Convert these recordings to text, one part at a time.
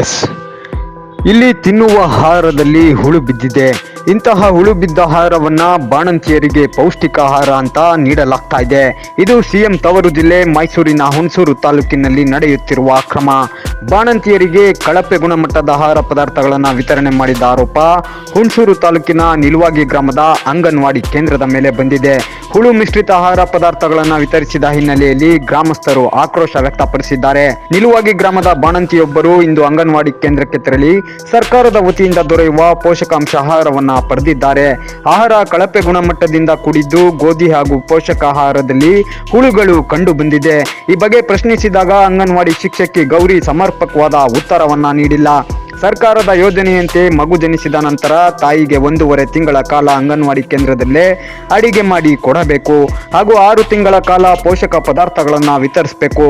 S ಇಲ್ಲಿ ತಿನ್ನುವ ಆಹಾರದಲ್ಲಿ ಹುಳು ಬಿದ್ದಿದೆ. ಇಂತಹ ಹುಳು ಬಿದ್ದ ಆಹಾರವನ್ನ ಬಾಣಂತಿಯರಿಗೆ ಪೌಷ್ಟಿಕ ಆಹಾರ ಅಂತ ನೀಡಲಾಗ್ತಾ ಇದೆ. ಇದು ಸಿಎಂ ತವರು ಜಿಲ್ಲೆ ಮೈಸೂರಿನ ಹುಣಸೂರು ತಾಲೂಕಿನಲ್ಲಿ ನಡೆಯುತ್ತಿರುವ ಕ್ರಮ ಬಾಣಂತಿಯರಿಗೆ ಕಳಪೆ ಗುಣಮಟ್ಟದ ಆಹಾರ ಪದಾರ್ಥಗಳನ್ನು ವಿತರಣೆ ಮಾಡಿದ ಆರೋಪ ಹುಣಸೂರು ತಾಲೂಕಿನ ನಿಲುವಾಗಿ ಗ್ರಾಮದ ಅಂಗನವಾಡಿ ಕೇಂದ್ರದ ಮೇಲೆ ಬಂದಿದೆ. ಹುಳು ಮಿಶ್ರಿತ ಆಹಾರ ಪದಾರ್ಥಗಳನ್ನು ವಿತರಿಸಿದ ಹಿನ್ನೆಲೆಯಲ್ಲಿ ಗ್ರಾಮಸ್ಥರು ಆಕ್ರೋಶ ವ್ಯಕ್ತಪಡಿಸಿದ್ದಾರೆ. ನಿಲುವಾಗಿ ಗ್ರಾಮದ ಬಾಣಂತಿಯೊಬ್ಬರು ಇಂದು ಅಂಗನವಾಡಿ ಕೇಂದ್ರಕ್ಕೆ ತೆರಳಿ ಸರ್ಕಾರದ ವತಿಯಿಂದ ದೊರೆಯುವ ಪೋಷಕಾಂಶ ಆಹಾರವನ್ನ ಪಡೆದಿದ್ದಾರೆ. ಆಹಾರ ಕಳಪೆ ಗುಣಮಟ್ಟದಿಂದ ಕೂಡಿದ್ದು ಗೋಧಿ ಹಾಗೂ ಪೋಷಕಾಹಾರದಲ್ಲಿ ಹುಳುಗಳು ಕಂಡು ಬಂದಿದೆ ಈ ಬಗ್ಗೆ ಪ್ರಶ್ನಿಸಿದಾಗ ಅಂಗನವಾಡಿ ಶಿಕ್ಷಕಿ ಗೌರಿ ಸಮರ್ಪಕವಾದ ಉತ್ತರವನ್ನ ನೀಡಿಲ್ಲ. ಸರ್ಕಾರದ ಯೋಜನೆಯಂತೆ ಮಗು ಜನಿಸಿದ ನಂತರ ತಾಯಿಗೆ ಒಂದೂವರೆ ತಿಂಗಳ ಕಾಲ ಅಂಗನವಾಡಿ ಕೇಂದ್ರದಲ್ಲೇ ಅಡಿಗೆ ಮಾಡಿ ಕೊಡಬೇಕು ಹಾಗೂ ಆರು ತಿಂಗಳ ಕಾಲ ಪೋಷಕ ಪದಾರ್ಥಗಳನ್ನು ವಿತರಿಸಬೇಕು.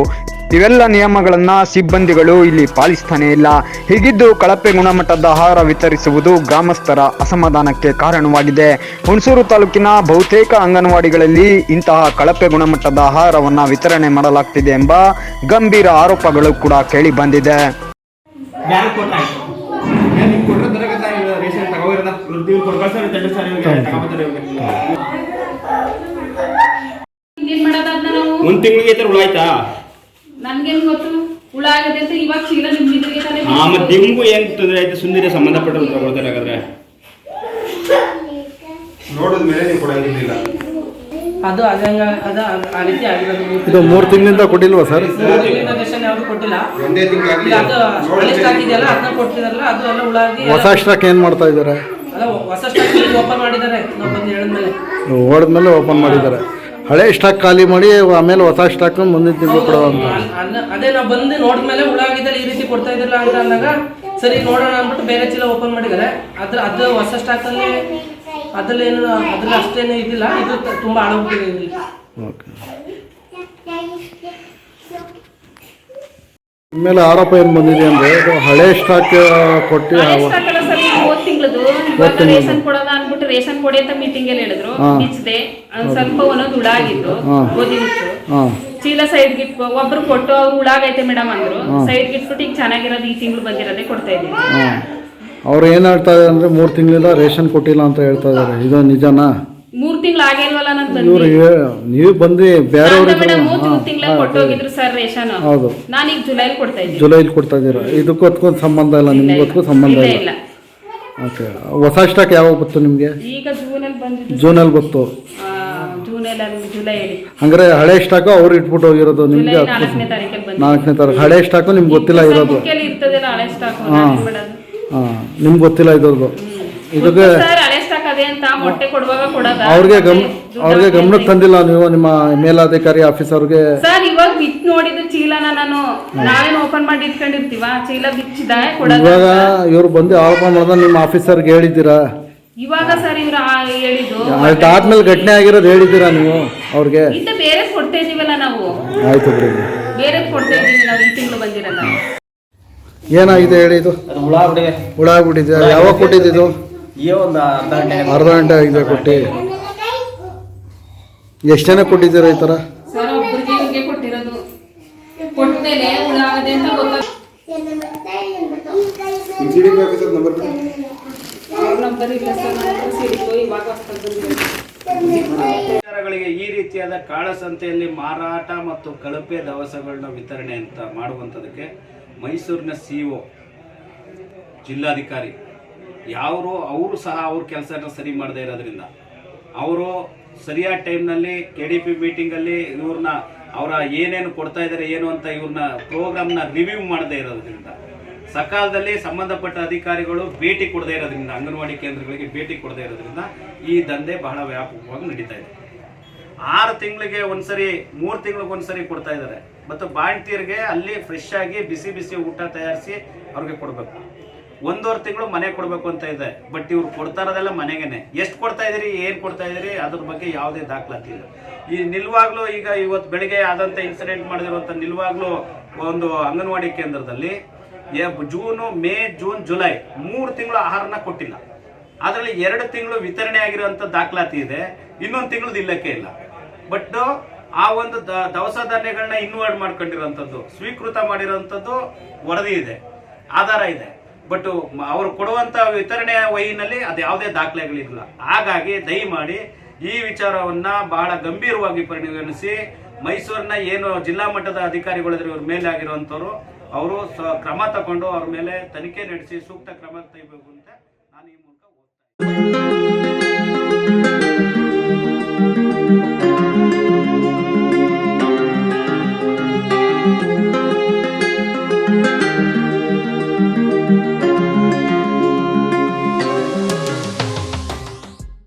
ಇವೆಲ್ಲ ನಿಯಮಗಳನ್ನು ಸಿಬ್ಬಂದಿಗಳು ಇಲ್ಲಿ ಪಾಲಿಸ್ತಾನೆ ಇಲ್ಲ. ಹೀಗಿದ್ದು ಕಳಪೆ ಗುಣಮಟ್ಟದ ಆಹಾರ ವಿತರಿಸುವುದು ಗ್ರಾಮಸ್ಥರ ಅಸಮಾಧಾನಕ್ಕೆ ಕಾರಣವಾಗಿದೆ. ಹುಣಸೂರು ತಾಲೂಕಿನ ಬಹುತೇಕ ಅಂಗನವಾಡಿಗಳಲ್ಲಿ ಇಂತಹ ಕಳಪೆ ಗುಣಮಟ್ಟದ ಆಹಾರವನ್ನು ವಿತರಣೆ ಮಾಡಲಾಗ್ತಿದೆ ಎಂಬ ಗಂಭೀರ ಆರೋಪಗಳು ಕೂಡ ಕೇಳಿ ಬಂದಿದೆ. ತಂಡ ಸರ್ ತಗೋಬತ್ತಾರೆ ನಾವು? ಒಂದ್ ತಿಂಗಳಿಗೆ ಹುಳ ಆಯ್ತಾ? ನನ್ಗೇನ್ ಗೊತ್ತು? ಹುಳ ಆಗಿದೆ ಅಂತ ಇವಾಗ ಚೀಲ ನಿಮ್ಗಿದ್ರಿಗೆ ತಾನೇ ಹಾ ಮತ್ತೆ ನಿಮ್ಗೂ ಏನ್ ತೊಂದರೆ ಆಯ್ತು? ಸುಂದರ ಸಂಬಂಧಪಟ್ಟ ತಗೊಳ್ತಾರೆ ಹಾಗಾದ್ರೆ. ನೋಡಿದ ಮೇಲೆ ನೀವು ಕೊಡಂಗಿಲ್ಲ ಅದು ಅದ ಆ ರೀತಿ ಆಗಿರೋದು. ಇದು ಮೂರು ತಿಂಗಳಿಂದ ಕೊಟ್ಟಿಲ್ವಾ ಸರ್? ರೇಷನ್ ಯಾವುದು ಕೊಟ್ಟಿಲ್ಲ. ಒಂದೇ ಅದು ಅದನ್ನ ಅದು ಎಲ್ಲ ಹೊಸ ಸ್ಟಾಕ್ ಏನು ಮಾಡ್ತಾ ಇದ್ದಾರೆ ಅಲ್ಲ ಹೊಸ ಸ್ಟಾಕ್ ಓಪನ್ ಮಾಡಿದ್ದಾರೆ. ನಾವು ಬಂದು ಹೇಳಿದ್ಮೇಲೆ ಓಡಿದ್ಮೇಲೆ ಓಪನ್ ಮಾಡಿದ್ದಾರೆ. ಹಳೆ ಸ್ಟಾಕ್ ಖಾಲಿ ಮಾಡಿ ಆಮೇಲೆ ಹೊಸ ಸ್ಟಾಕ್ ಮುಂದಿನ ತಿಂಗಳು ಕೊಡೋ ಅಂತ. ಅದೇ ನಾವು ಬಂದು ನೋಡಿದ್ಮೇಲೆ ಉಳಾಗಿದ್ದಲ್ಲಿ ಈ ರೀತಿ ಕೊಡ್ತಾ ಇದ್ದಿಲ್ಲ ಅಂತ ಅಂದಾಗ ಸರಿ ನೋಡೋಣ ಅಂದ್ಬಿಟ್ಟು ಬೇರೆ ಚೀಲ ಓಪನ್ ಮಾಡಿದ್ದಾರೆ. ಅದ್ರ ಅದು ಹೊಸ ಸ್ಟಾಕ್ ಅಲ್ಲಿ ಅದ್ರಲ್ಲೇನು ಅದ್ರಲ್ಲಿ ಅಷ್ಟೇನು ಇದಿಲ್ಲ ಇದು ತುಂಬಾ ಹಳೋಗ್ಬಿಟ್ಟಿದೆ ಇಲ್ಲಿ. ಓಕೆ. ಆಮೇಲೆ ಆರೋಪ ಏನು ಬಂದಿದೆ ಅಂದರೆ ಇದು ಹಳೆ ಸ್ಟಾಕ್ ಕೊಟ್ಟು ಹೋದ್ ತಿಂಗಳದು ಇವಾಗ ರೇಷನ್ ಕೊಡೋದ ಅನ್ಬಿಟ್ಟು ರೇಷನ್ ಕೊಡಿ ಅಂತ ಮೀಟಿಂಗ್ ಅಲ್ಲಿ ಹೇಳಿದ್ರು. ಒಂದ್ ಸ್ವಲ್ಪ ಒಂದೊಂದು ಹುಳ ಆಗಿತ್ತು ಗೋಧಿ ಚೀಲ ಸೈಡ್ ಗಿಟ್ ಒಬ್ರು ಕೊಟ್ಟು ಅವ್ರು ಹುಳಾಗೈತೆ ಮೇಡಮ್ ಅಂದ್ರು. ಸೈಡ್ ಗಿಟ್ಬಿಟ್ಟು ಈಗ ಚೆನ್ನಾಗಿರೋದು ಈ ತಿಂಗಳು ಬಂದಿರೋದೇ ಕೊಡ್ತಾ ಇದ್ದೀನಿ. ಅವ್ರು ಏನ್ ಹೇಳ್ತಾ ಇದ್ದಾರೆ ಅಂದ್ರೆ ಮೂರು ತಿಂಗಳಿಂದ ರೇಷನ್ ಕೊಟ್ಟಿಲ್ಲ ಅಂತ ಹೇಳ್ತಾ ಇದಾರೆ. ಇದು ನಿಜನಾ? ಮೂರ್ ತಿಂಗಳು ಆಗಿಲ್ವಲ್ಲ ನಾನು ಇವ್ರು ನೀವು ಬಂದು ಬೇರೆಯವ್ರಿಗೆ ಮೇಡಮ್ ತಿಂಗಳ ಕೊಟ್ಟೋಗಿದ್ರು ಸರ್ ರೇಷನ್. ಹೌದು. ನಾನು ಈಗ ಜುಲೈಲಿ ಕೊಡ್ತಾ ಇದ್ದೀನಿ. ಜುಲೈಲಿ ಕೊಡ್ತಾ ಇದ್ದೀರಾ? ಇದಕ್ಕೂ ಅದಕ್ಕೊಂದು ಸಂಬಂಧ ಇಲ್ಲ ನಿಮ್ಗೆ ಅದಕ್ಕೂ ಸಂಬಂಧ ಇಲ್ಲ. ಇಲ್ಲ. ಓಕೆ ಹೊಸ ಸ್ಟಾಕ್ ಯಾವಾಗ ಬಂತು ನಿಮಗೆ? ಈಗ ಜೂನಲ್ಲಿ ಬಂದಿದ್ದು ಜೂನಲ್ಲಿ ಬಂತು ಜೂನಲ್ಲಿ ಅಲ್ಲಿ ಹೇಳಿ ಹಂಗಾರೆ ಹಳೆ ಸ್ಟಾಕು ಅವ್ರು ಇಟ್ಬಿಟ್ಟು ಹೋಗಿರೋದು ನಿಮಗೆ ಜುಲೈ ನಾಲ್ಕನೇ ತಾರೀಕಲ್ಲಿ ಬಂದಿದ್ದು. ನಾಲ್ಕನೇ ತಾರೀಕು. ಹಳೆ ಸ್ಟಾಕು ನಿಮ್ಗೆ ಗೊತ್ತಿಲ್ಲ ಇರೋದು. ಹಾಂ ಇರ್ತದಲ್ಲ ಹಳೆ ಸ್ಟಾಕ್ ಮಾಡೋದು ಹಾಂ ನಿಮ್ಗೆ ಗೊತ್ತಿಲ್ಲ ಇದ್ರದ್ದು ಇದಕ್ಕೆ ಸರ್ ಹಳೆ ಸ್ಟಾಕ್ ಅದೇ ಅಂತ ಮೊಟ್ಟೆ ಕೊಡುವಾಗ ಕೊಡೋದ? ಅವ್ರಿಗೆ ಗಮ್ ಅವ್ರಿಗೆ ಗಮನಕ್ಕೆ ತಂದಿಲ್ಲ ನೀವು ನಿಮ್ಮ ಮೇಲಾಧಿಕಾರಿ ಆಫೀಸ್ ಸರ್ ಇವಾಗ ಬಿಚ್ಚಿ ನೋಡಿದ ಚೀಲನ ನಾನು ನಾವೇನು ಓಪನ್ ಮಾಡಿ ಇಟ್ಕೊಂಡಿರ್ತೀವ? ಚೀಲ ಬಿಚ್ಚಿದ ಕೊಡೋದು ಇವಾಗ ಇವ್ರು ಬಂದು ಆರೋಪ ಮಾಡಿದ ನಿಮ್ಮ ಆಫೀಸರ್ಗೆ ಹೇಳಿದ್ದೀರಾ? ಇವಾಗ ಸರ್ ಇವ್ರು ಆ- ಹೇಳಿದ್ದು. ಅದಾದ್ಮೇಲೆ ಘಟನೆ ಆಗಿರೋದು ಹೇಳಿದ್ದೀರಾ ನೀವು ಅವ್ರಿಗೆ? ಇನ್ನ ಬೇರೆ ಕೊಡ್ತಾ ಇದೀವಲ್ಲ ನಾವು. ಆಯ್ತು ಬಿಡಿ. ಬೇರೆ ಕೊಡ್ತಾ ಇದೀವಿ ನಾವು ಈ ತಿಂಗಳು ಬಂದಿರಲ್ಲ ಏನಾಗಿದೆ ಹೇಳಿ ಇದು? ಅದು ಹುಳ ಬಿಡಿದೆ ಹುಳ ಆಗ್ಬಿಟ್ಟಿದೆ ಯಾವಾಗ ಕೊಟ್ಟಿದ್ದು ಈ ಒಂದು ಅರ್ಧ ಗಂಟೆ ಅರ್ಧ ಗಂಟೆ ಆಗಿದೆ ಕೊಟ್ಟು. ಎಷ್ಟು ಜನ ಕೊಟ್ಟಿದ್ದೀರಾ ಈ ಥರ? ಆಗದೆ ಅಂತ ಗೊತ್ತಾಗ ನಂಬರ್ ಇಲ್ಲ ಸರ್ ಇವಾಗ ಈ ರೀತಿಯಾದ ಕಾಳಸಂತೆಯಲ್ಲಿ ಮಾರಾಟ ಮತ್ತು ಕಳಪೆ ದವಸಗಳನ್ನ ವಿತರಣೆ ಅಂತ ಮಾಡುವಂಥದ್ದಕ್ಕೆ ಮೈಸೂರಿನ ಸಿ ಒ ಜಿಲ್ಲಾಧಿಕಾರಿ ಯಾರು ಅವರು ಸಹ ಅವ್ರ ಕೆಲಸನ ಸರಿ ಮಾಡದೇ ಇರೋದ್ರಿಂದ. ಅವರು ಸರಿಯಾದ ಟೈಮ್ನಲ್ಲಿ ಕೆ ಡಿ ಪಿ ಮೀಟಿಂಗಲ್ಲಿ ಇವ್ರನ್ನ ಅವರ ಏನೇನು ಕೊಡ್ತಾ ಇದ್ದಾರೆ ಏನು ಅಂತ ಇವ್ರನ್ನ ಪ್ರೋಗ್ರಾಮ್ನ ರಿವ್ಯೂ ಮಾಡದೇ ಇರೋದ್ರಿಂದ. ಸಕಾಲದಲ್ಲಿ ಸಂಬಂಧಪಟ್ಟ ಅಧಿಕಾರಿಗಳು ಭೇಟಿ ಕೊಡದೇ ಇರೋದ್ರಿಂದ, ಅಂಗನವಾಡಿ ಕೇಂದ್ರಗಳಿಗೆ ಭೇಟಿ ಕೊಡದೇ ಇರೋದ್ರಿಂದ ಈ ದಂಧೆ ಬಹಳ ವ್ಯಾಪಕವಾಗಿ ನಡೀತಾ ಇದೆ. ಆರು ತಿಂಗಳಿಗೆ ಒಂದ್ಸರಿ, ಮೂರು ತಿಂಗಳಿಗೆ ಒಂದ್ಸರಿ ಕೊಡ್ತಾ ಇದ್ದಾರೆ ಮತ್ತು ಬಾಣ್ತಿಯರಿಗೆ ಅಲ್ಲಿ ಫ್ರೆಶ್ ಆಗಿ ಬಿಸಿ ಬಿಸಿ ಊಟ ತಯಾರಿಸಿ ಅವ್ರಿಗೆ ಕೊಡಬೇಕು. ಒಂದೂವರೆ ತಿಂಗಳು ಮನೆ ಕೊಡಬೇಕು ಅಂತ ಇದೆ. ಬಟ್ ಇವ್ರು ಕೊಡ್ತಾ ಇರೋದೆಲ್ಲ ಮನೆಗೇನೆ. ಎಷ್ಟು ಕೊಡ್ತಾ ಇದೀರಿ ಏನು ಕೊಡ್ತಾ ಇದೀರಿ ಅದ್ರ ಬಗ್ಗೆ ಯಾವುದೇ ದಾಖಲಾತಿ ಇಲ್ಲ. ಈ ನಿಲ್ವಾಗ್ಲೂ ಈಗ ಇವತ್ತು ಬೆಳಿಗ್ಗೆ ಆದಂಥ ಇನ್ಸಿಡೆಂಟ್ ಮಾಡಿದಿರುವಂಥ ನಿಲ್ವಾಗ್ಲೂ ಒಂದು ಅಂಗನವಾಡಿ ಕೇಂದ್ರದಲ್ಲಿ ಜೂನು, ಮೇ, ಜೂನ್, ಜುಲೈ ಮೂರು ತಿಂಗಳು ಆಹಾರನ ಕೊಟ್ಟಿಲ್ಲ. ಅದರಲ್ಲಿ ಎರಡು ತಿಂಗಳು ವಿತರಣೆ ಆಗಿರುವಂತ ದಾಖಲಾತಿ ಇದೆ. ಇನ್ನೊಂದು ತಿಂಗಳು ಇಲ್ಲಕ್ಕೆ ಇಲ್ಲ. ಬಟ್ ಆ ಒಂದು ದವಸ ಧಾನ್ಯಗಳನ್ನ ಇನ್ವರ್ಟ್ ಮಾಡ್ಕೊಂಡಿರುವಂಥದ್ದು ಸ್ವೀಕೃತ ಮಾಡಿರುವಂಥದ್ದು ವರದಿ ಇದೆ. ಆಧಾರ ಇದೆ. ಬಟ್ ಅವರು ಕೊಡುವಂತ ವಿತರಣೆ ವೈನಲ್ಲಿ ಅದು ಯಾವುದೇ ದಾಖಲೆಗಳಿಲ್ಲ ಹಾಗಾಗಿ ದಯಮಾಡಿ ಈ ವಿಚಾರವನ್ನ ಬಹಳ ಗಂಭೀರವಾಗಿ ಪರಿಗಣಿಸಿ, ಮೈಸೂರಿನ ಏನು ಜಿಲ್ಲಾ ಮಟ್ಟದ ಅಧಿಕಾರಿಗಳಿದ್ರೆ ಇವ್ರ ಮೇಲೆ ಆಗಿರುವಂತವ್ರು ಅವರು ಕ್ರಮ ತಗೊಂಡು ಅವ್ರ ಮೇಲೆ ತನಿಖೆ ನಡೆಸಿ ಸೂಕ್ತ ಕ್ರಮ ತೆಗಿಬೇಕು ಅಂತ ನಾನು ಈ ಮೂಲಕ ಓದ್ತಾ.